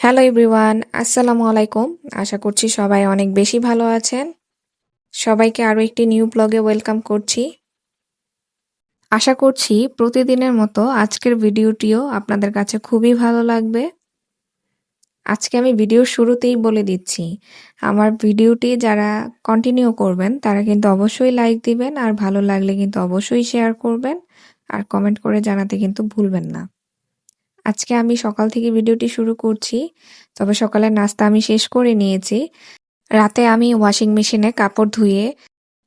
Hello everyone আসসালামু আলাইকুম আশা করছি সবাই অনেক বেশি ভালো আছেন। সবাইকে আরও একটি নিউ ব্লগে ওয়েলকাম করছি। আশা করছি প্রতিদিনের মতো আজকের ভিডিওটিও আপনাদের কাছে খুবই ভালো লাগবে। আজকে আমি ভিডিও শুরুতেই বলে দিচ্ছি, আমার ভিডিওটি যারা কন্টিনিউ করবেন, তারা কিন্তু অবশ্যই লাইক দিবেন, আর ভালো লাগলে কিন্তু অবশ্যই শেয়ার করবেন, আর কমেন্ট করে জানাতে কিন্তু ভুলবেন না। আজকে আমি সকাল থেকে ভিডিওটি শুরু করছি, তবে সকালের নাস্তা আমি শেষ করে নিয়েছি। রাতে আমি ওয়াশিং মেশিনে কাপড় ধুয়ে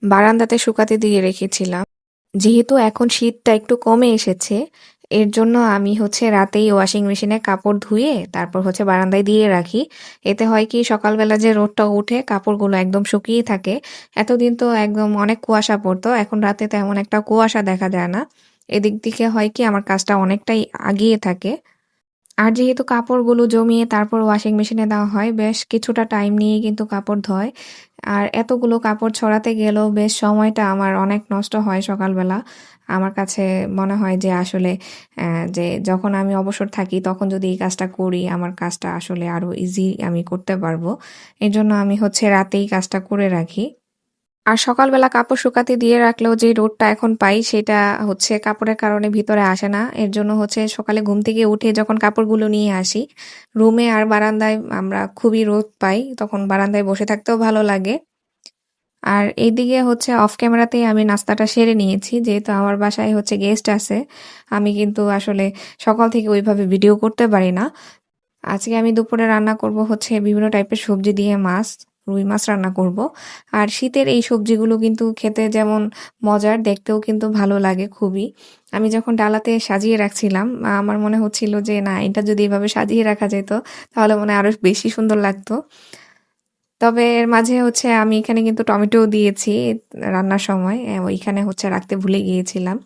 বারান্দাতে শুকাতে দিয়ে রেখেছিলাম। যেহেতু এখন শীতটা একটু কমে এসেছে, এর জন্য আমি হচ্ছে রাতেই ওয়াশিং মেশিনে কাপড় ধুয়ে তারপর হচ্ছে বারান্দায় দিয়ে রাখি। এতে হয় কি, সকালবেলা যে রোদটা উঠে কাপড়গুলো একদম শুকিয়ে থাকে। এতদিন তো একদম অনেক কুয়াশা পড়তো, এখন রাতে তেমন একটা কুয়াশা দেখা যায় না। এদিক দিকে হয় কি, আমার কাজটা অনেকটাই আগিয়ে থাকে। আর যেহেতু কাপড়গুলো জমিয়ে তারপর ওয়াশিং মেশিনে দেওয়া হয়, বেশ কিছুটা টাইম নিয়ে কিন্তু কাপড় ধোয়। আর এতগুলো কাপড় ছড়াতে গেলেও বেশ সময়টা আমার অনেক নষ্ট হয় সকালবেলা। আমার কাছে মনে হয় যে আসলে যে যখন আমি অবসর থাকি, তখন যদি এই কাজটা করি, আমার কাজটা আসলে আরও ইজি আমি করতে পারব। এই জন্য আমি হচ্ছে রাতেই কাজটা করে রাখি। আর সকালবেলা কাপড় শুকাতে দিয়ে রাখলেও যে রোদটা এখন পাই, সেটা হচ্ছে কাপড়ের কারণে ভিতরে আসে না। এর জন্য হচ্ছে সকালে ঘুম থেকে উঠে যখন কাপড়গুলো নিয়ে আসি, রুমে আর বারান্দায় আমরা খুবই রোদ পাই, তখন বারান্দায় বসে থাকতেও ভালো লাগে। আর এইদিকে হচ্ছে অফ ক্যামেরাতেই আমি নাস্তাটা সেরে নিয়েছি, যেহেতু আমার বাসায় হচ্ছে গেস্ট আছে, আমি কিন্তু আসলে সকাল থেকে ওইভাবে ভিডিও করতে পারি না। আজকে আমি দুপুরে রান্না করব হচ্ছে বিভিন্ন টাইপের সবজি দিয়ে মাছ। রুই মাছ রান্না করব। আর শীতের এই সবজিগুলো কিন্তু খেতে যেমন মজার, দেখতেও কিন্তু ভালো লাগে খুবই। আমি যখন ডালাতে সাজিয়ে রাখছিলাম আমার মনে হচ্ছিল যে না, এটা যদি এভাবে সাজিয়ে রাখা যেত, তাহলে মনে আরও বেশি সুন্দর লাগতো। তবে এর মাঝে হচ্ছে আমি এখানে কিন্তু টমেটো দিয়েছি রান্নার সময় ওইখানে হচ্ছে রাখতে ভুলে গিয়েছিলাম।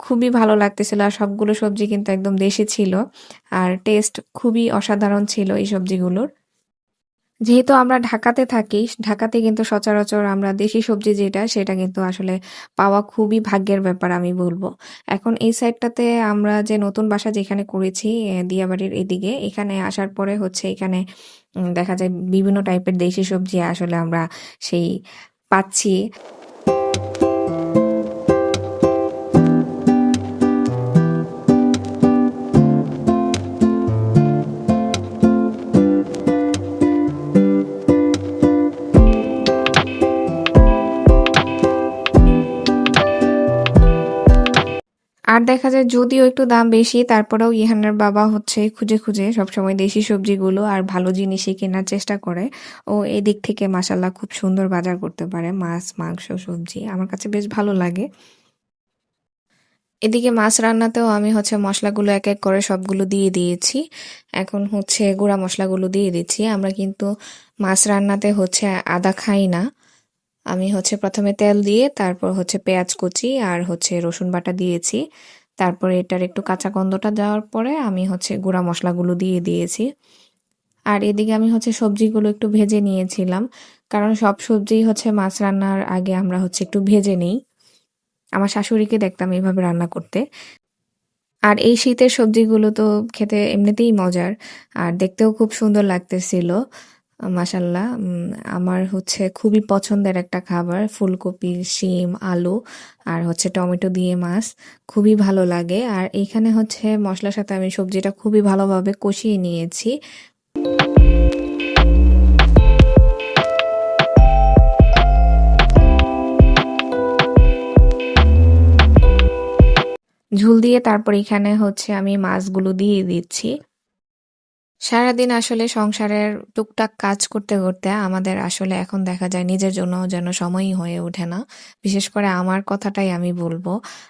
খুবই ভালো লাগতেছিল আর সবগুলো সবজি কিন্তু একদম দেশি ছিল। আর টেস্ট খুবই অসাধারণ ছিল এই সবজিগুলোর। যেহেতু আমরা ঢাকাতে থাকি, ঢাকাতে কিন্তু সচরাচর আমরা দেশি সবজি যেটা, সেটা কিন্তু আসলে পাওয়া খুবই ভাগ্যের ব্যাপার আমি বলব। এখন এই সাইডটাতে আমরা যে নতুন বাসা যেখানে করেছি দিয়াবাড়ির এদিকে, এখানে আসার পরে হচ্ছে এখানে দেখা যায় বিভিন্ন টাইপের দেশি সবজি আসলে আমরা সেই পাচ্ছি। আর দেখা যায় যদিও একটু দাম বেশি, তারপরেও ইহানার বাবা হচ্ছে খুঁজে খুঁজে সবসময় দেশি সবজিগুলো আর ভালো জিনিসই কেনার চেষ্টা করে। ও এদিক থেকে মাসাল্লাহ খুব সুন্দর বাজার করতে পারে, মাছ, মাংস, সবজি। আমার কাছে বেশ ভালো লাগে। এদিকে মাছ রান্নাতেও আমি হচ্ছে মশলাগুলো এক এক করে সবগুলো দিয়ে দিয়েছি। এখন হচ্ছে গুঁড়া মশলাগুলো দিয়ে দিচ্ছি। আমরা কিন্তু মাছ রান্নাতে হচ্ছে আদা খাই না। আমি হচ্ছে প্রথমে তেল দিয়ে, তারপর হচ্ছে পেঁয়াজ কুচি আর হচ্ছে রসুন বাটা দিয়েছি। তারপরে এটার একটু কাঁচা গন্ধটা দেওয়ার পরে আমি হচ্ছে গুঁড়া মশলাগুলো দিয়ে দিয়েছি। আর এদিকে আমি হচ্ছে সবজিগুলো একটু ভেজে নিয়েছিলাম, কারণ সব সবজি হচ্ছে মাছ রান্নার আগে আমরা হচ্ছে একটু ভেজে নিই। আমার শাশুড়িকে দেখতাম এইভাবে রান্না করতে। আর এই শীতের সবজিগুলো তো খেতে এমনিতেই মজার, আর দেখতেও খুব সুন্দর লাগতেছিল। মাসাল্লাহ আমার হচ্ছে খুবই পছন্দের একটা খাবার, ফুলকপি, শিম, আলু আর হচ্ছে টমেটো দিয়ে মাছ। খুবই ভালো লাগে। আর এখানে হচ্ছে মশলার সাথে আমি সবজিটা খুবই ভালোভাবে কষিয়ে নিয়েছি। ঝুল দিয়ে তারপর এখানে হচ্ছে আমি মাছগুলো দিয়ে দিচ্ছি। সারাদিন আসলে সংসারের টুকটাক কাজ করতে করতে আমাদের আসলে এখন দেখা যায় নিজের জন্য যেন সময়ই হয়ে ওঠে না। বিশেষ করে আমার কথাটাই আমি বলব,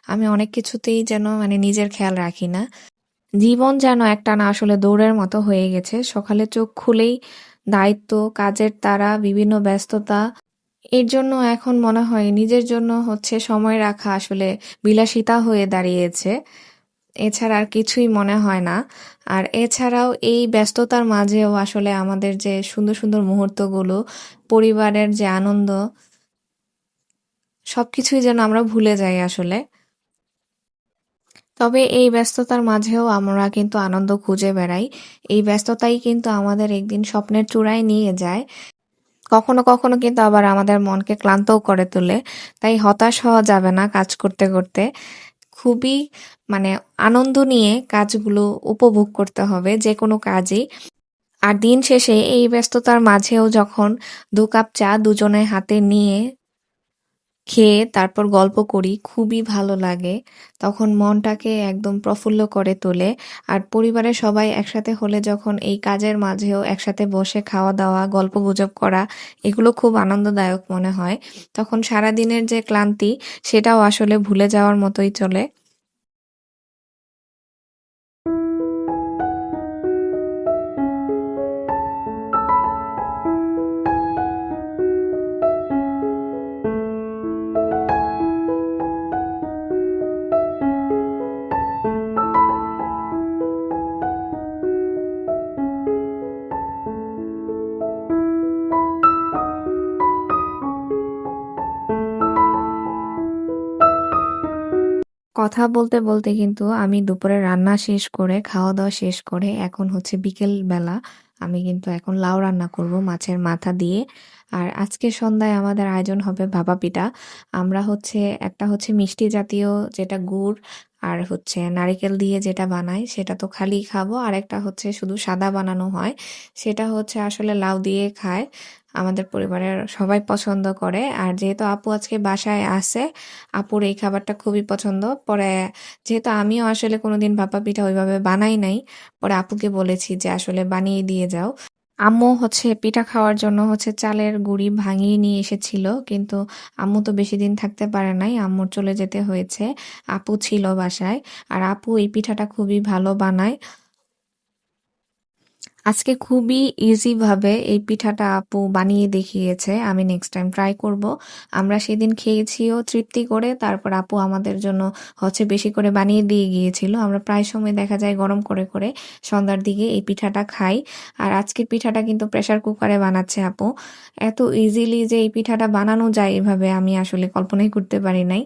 আমি অনেক কিছুতেই যেন মানে নিজের খেয়াল রাখি না। জীবন যেন একটা না আসলে দৌড়ের মতো হয়ে গেছে, সকালে চোখ খুলেই দায়িত্ব, কাজের তারা, বিভিন্ন ব্যস্ততা, এর জন্য এখন মনে হয় নিজের জন্য হচ্ছে সময় রাখা আসলে বিলাসিতা হয়ে দাঁড়িয়েছে। এছাড়া আর কিছুই মনে হয় না। আর এছাড়াও এই ব্যস্ততার মাঝেও আসলে আমাদের যে সুন্দর সুন্দর মুহূর্তগুলো, পরিবারের যে আনন্দ, সবকিছুই যেন আমরা ভুলে যাই আসলে। তবে এই ব্যস্ততার মাঝেও আমরা কিন্তু আনন্দ খুঁজে বেড়াই। এই ব্যস্ততাই কিন্তু আমাদের একদিন স্বপ্নের চূড়ায় নিয়ে যায়। কখনো কখনো কিন্তু আবার আমাদের মনকে ক্লান্তও করে তোলে। তাই হতাশ হওয়া যাবে না কাজ করতে করতে। খুবই মানে আনন্দ নিয়ে কাজগুলো উপভোগ করতে হবে যে কোনো কাজই। আর দিন শেষে এই ব্যস্ততার মাঝেও যখন দু কাপ চা দুজনে হাতে নিয়ে খেয়ে তারপর গল্প করি, খুবই ভালো লাগে। তখন মনটাকে একদম প্রফুল্ল করে তোলে। আর পরিবারের সবাই একসাথে হলে যখন এই কাজের মাঝেও একসাথে বসে খাওয়া দাওয়া গল্প গুজব করা, এগুলো খুব আনন্দদায়ক মনে হয়। তখন সারা দিনের যে ক্লান্তি, সেটাও আসলে ভুলে যাওয়ার মতোই চলে। কথা বলতে বলতে কিন্তু আমি দুপুরে রান্না শেষ করে খাওয়া দাওয়া শেষ করে এখন হচ্ছে বিকেল বেলা আমি কিন্তু এখন লাউ রান্না করব মাছের মাথা দিয়ে। আর আজকে সন্ধ্যায় আমাদের আয়োজন হবে ভাপা পিঠা। আমরা হচ্ছে একটা হচ্ছে মিষ্টি জাতীয় যেটা গুড় আর হচ্ছে নারিকেল দিয়ে যেটা বানাই সেটা তো খালি খাব। আর একটা হচ্ছে শুধু সাদা বানানো হয়, সেটা হচ্ছে আসলে লাউ দিয়ে খায়। আমাদের পরিবারের সবাই পছন্দ করে। আর যেহেতু আপু আজকে বাসায় আছে, আপুর এই খাবারটা খুবই পছন্দ। পরে যেহেতু আমিও আসলে কোনোদিন ভাপা পিঠা ওইভাবে বানাই নাই, পরে আপুকে বলেছি যে আসলে বানিয়ে দিয়ে যাও। আম্মু হচ্ছে পিঠা খাওয়ার জন্য হচ্ছে চালের গুঁড়ি ভাঙিয়ে নিয়ে এসেছিল, কিন্তু আম্মু তো বেশি দিন থাকতে পারে নাই, আম্মুর চলে যেতে হয়েছে। আপু ছিল বাসায়, আর আপু এই পিঠাটা খুবই ভালো বানায়। আজকে খুবই ইজিভাবে এই পিঠাটা আপু বানিয়ে দেখিয়েছে, আমি নেক্সট টাইম ট্রাই করব। আমরা সেদিন খেয়েছিও তৃপ্তি করে, তারপর আপু আমাদের জন্য হচ্ছে বেশি করে বানিয়ে দিয়ে গিয়েছিল। আমরা প্রায় সময় দেখা যায় গরম করে করে সন্ধ্যার দিকে এই পিঠাটা খাই। আর আজকের পিঠাটা কিন্তু প্রেশার কুকারে বানাচ্ছে আপু। এত ইজিলি যে এই পিঠাটা বানানো যায় এভাবে আমি আসলে কল্পনাই করতে পারি নাই।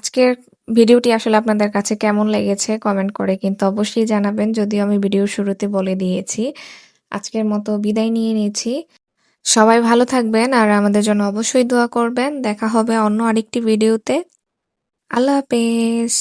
আজকের ভিডিওটি আসলে আপনাদের কাছে কেমন লেগেছে কমেন্ট করে কিন্তু অবশ্যই জানাবেন, যদিও আমি ভিডিও শুরুতে বলে দিয়েছি। আজকের মতো বিদায় নিয়ে নিয়েছি। সবাই ভালো থাকবেন আর আমাদের জন্য অবশ্যই দোয়া করবেন। দেখা হবে অন্য আরেকটি ভিডিওতে। আল্লাহ হাফেজ।